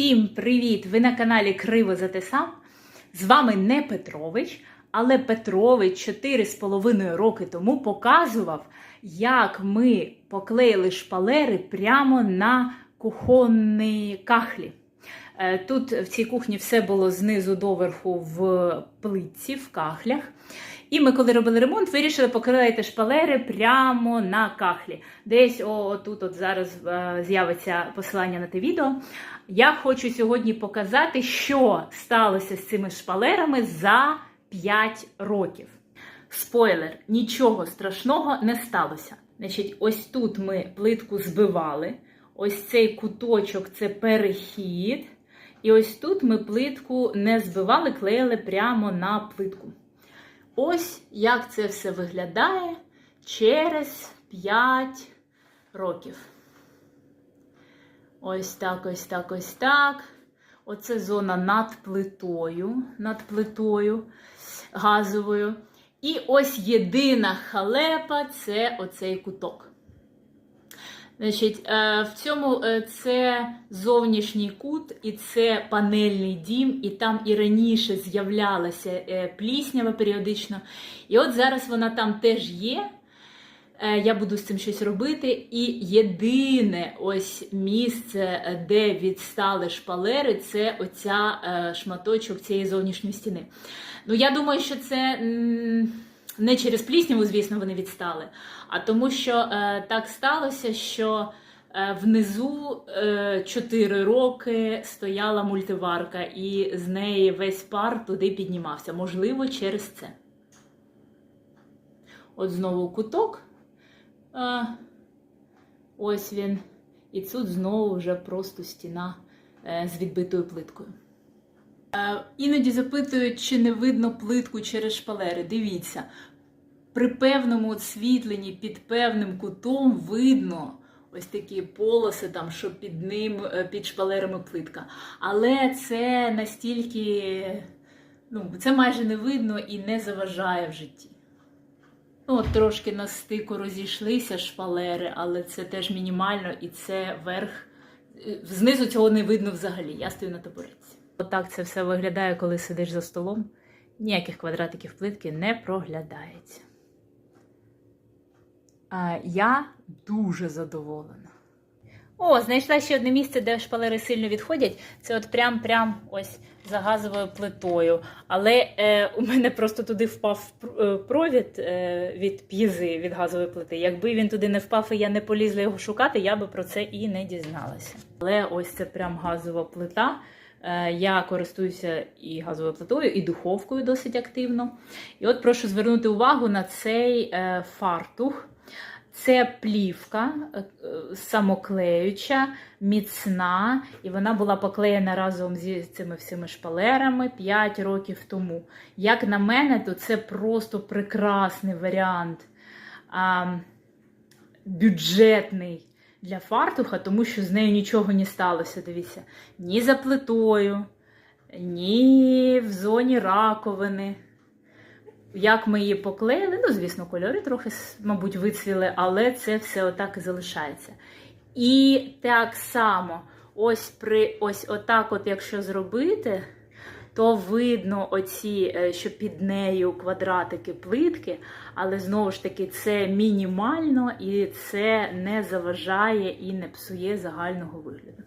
Усім привіт! Ви на каналі Криво за те сам. З вами не Петрович, але Петрович 4,5 роки тому показував, як ми поклеїли шпалери прямо на кухонні кахлі. Е, Тут в цій кухні все було знизу доверху в плитці, в кахлях. І ми, коли робили ремонт, вирішили поклеїти шпалери прямо на кахлі. Десь о, тут от зараз е, з'явиться посилання на те відео. Я хочу сьогодні показати, що сталося з цими шпалерами за 5 років. Спойлер, нічого страшного не сталося. Значить, ось тут ми плитку збивали. Ось цей куточок це перехід. І ось тут ми плитку не збивали, клеїли прямо на плитку. Ось як це все виглядає через 5 років. Ось так, ось так, ось так. Оце зона над плитою, над плитою газовою. І ось єдина халепа це оцей куток. Значить, е, в цьому е, це зовнішній кут, і це панельний дім, і там і раніше з'являлася е, пліснява періодично. І от зараз вона там теж є. Я буду з цим щось робити. І єдине ось місце, де відстали шпалери, це оця шматочок цієї зовнішньої стіни. Ну, я думаю, що це. Не через плісняву, звісно, вони відстали, а тому, що е, так сталося, що е, внизу е, 4 роки стояла мультиварка, і з неї весь пар туди піднімався. Можливо, через це. От знову куток. Е, ось він. І тут знову вже просто стіна е, з відбитою плиткою. Е, Іноді запитують, чи не видно плитку через шпалери. Дивіться, при певному освітленні під певним кутом видно ось такі полоси, там, що під ним, е, під шпалерами плитка. Але це настільки, ну, це майже не видно і не заважає в житті. Ну, от Трошки на стику розійшлися шпалери, але це теж мінімально і це верх. е, Знизу цього не видно взагалі. Я стою на табуретці. Отак це все виглядає, коли сидиш за столом. Ніяких квадратиків плитки не проглядається. Я дуже задоволена. О, знайшла ще одне місце, де шпалери сильно відходять. Це от прям-прям ось за газовою плитою. Але е, у мене просто туди впав е, провід е, від п'єзи від газової плити. Якби він туди не впав і я не полізла його шукати, я би про це і не дізналася. Але ось це прям газова плита. Е, Я користуюся і газовою плитою, і духовкою досить активно. І от прошу звернути увагу на цей е, фартух. Це плівка е, самоклеюча, міцна, і вона була поклеєна разом зі цими всіми шпалерами 5 років тому. Як на мене, то це просто прекрасний варіант а, бюджетний для фартуха, тому що з нею нічого не сталося. Дивіться, ні за плитою, ні в зоні раковини. Як ми її поклеїли, ну, звісно, кольори трохи, мабуть, вицвіли, але це все отак і залишається. І так само, ось при ось отак, от якщо зробити, то видно оці, е, що під нею квадратики плитки, але знову ж таки це мінімально і це не заважає і не псує загального вигляду.